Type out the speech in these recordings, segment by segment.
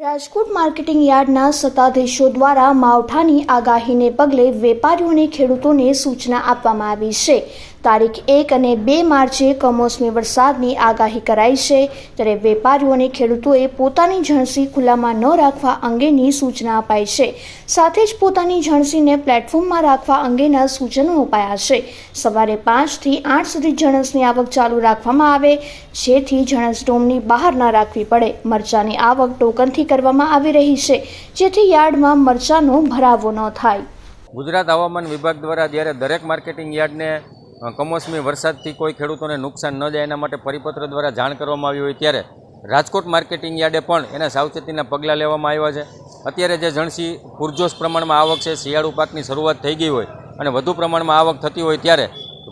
Rajkot marketing યાર્ડના સત્તાધીશો દ્વારા માવઠાની આગાહીને પગલે વેપારીઓને ખેડૂતોને સૂચના આપવામાં આવી છે. તારીખ એક અને બે માર્ચે કમોસમી વરસાદની આગાહી કરાઈ છે. ત્યારે વેપારીઓ અને ખેડૂતોએ પોતાની જણસી ખુલ્લામાં ન રાખવા અંગેની સૂચના અપાઈ છે. સાથે જ પોતાની જણસીને પ્લેટફોર્મમાં રાખવા અંગેના સૂચનો અપાયા છે. સવારે પાંચથી આઠ સુધી જણસની આવક ચાલુ રાખવામાં આવે, જેથી જણસ ડોમની બહાર ન રાખવી પડે. મરચાની આવક ટોકનથી કરવામાં આવી રહી છે, જેથી યાર્ડમાં મરચાનો ભરાવો ન થાય. ગુજરાત હવામાન વિભાગ દ્વારા જ્યારે દરેક માર્કેટિંગ યાર્ડને કમોસમી વરસાદથી કોઈ ખેડૂતોને નુકસાન ન જાય એના માટે પરિપત્ર દ્વારા જાણ કરવામાં આવી હોય ત્યારે રાજકોટ માર્કેટિંગ યાર્ડે પણ એના સાવચેતીના પગલાં લેવામાં આવ્યા છે. અત્યારે જે જણસી પૂરજોશ પ્રમાણમાં આવક છે, શિયાળુ પાકની શરૂઆત થઈ ગઈ હોય અને વધુ પ્રમાણમાં આવક થતી હોય ત્યારે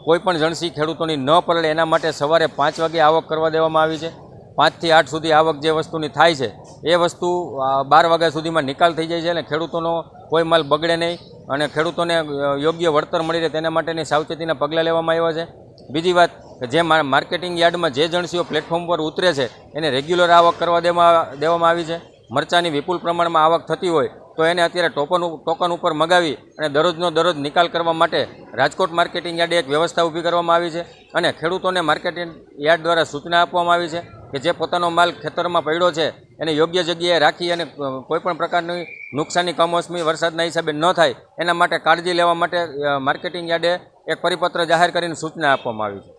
કોઈ પણ જણસી ખેડૂતોની ન પલળે એના માટે સવારે પાંચ વાગે આવક કરવા દેવામાં આવી છે. પાંચથી આઠ સુધી આવક જે વસ્તુની થાય છે, એ વસ્તુ બાર વાગ્યા સુધીમાં નિકાલ થઈ જાય છે અને ખેડૂતોનો કોઈ માલ બગડે નહીં. અને ખેડૂતોને યોગ્ય વળતર મળી રહે તેના માટેની સાવચેતીના પગલાં લેવામાં આવ્યા છે. બીજી વાત કે જે માર્કેટિંગ યાર્ડમાં જે જણસીઓ પ્લેટફોર્મ પર ઉતરે છે, એને રેગ્યુલર આવક કરવા દેવામાં દેવામાં આવી છે. મરચાની વિપુલ પ્રમાણમાં આવક થતી હોય, તો એને અત્યારે ટોકન ટોકન ઉપર મગાવી અને દરરોજનો દરરોજ નિકાલ કરવા માટે રાજકોટ માર્કેટિંગ યાર્ડે એક વ્યવસ્થા ઊભી કરવામાં આવી છે અને ખેડૂતોને માર્કેટિંગ યાર્ડ દ્વારા સૂચના આપવામાં આવી છે. કે જે પોતાનો માલ ખેતરમાં પડ્યો છે, એને યોગ્ય જગ્યાએ રાખી અને કોઈપણ પ્રકારની નુકસાની, કમોસમી, વરસાદના હિસાબે ન થાય, એના માટે કાળજી લેવા માટે માર્કેટિંગ યાર્ડે એક પરિપત્ર જાહેર કરીને સૂચના આપવામાં આવી છે.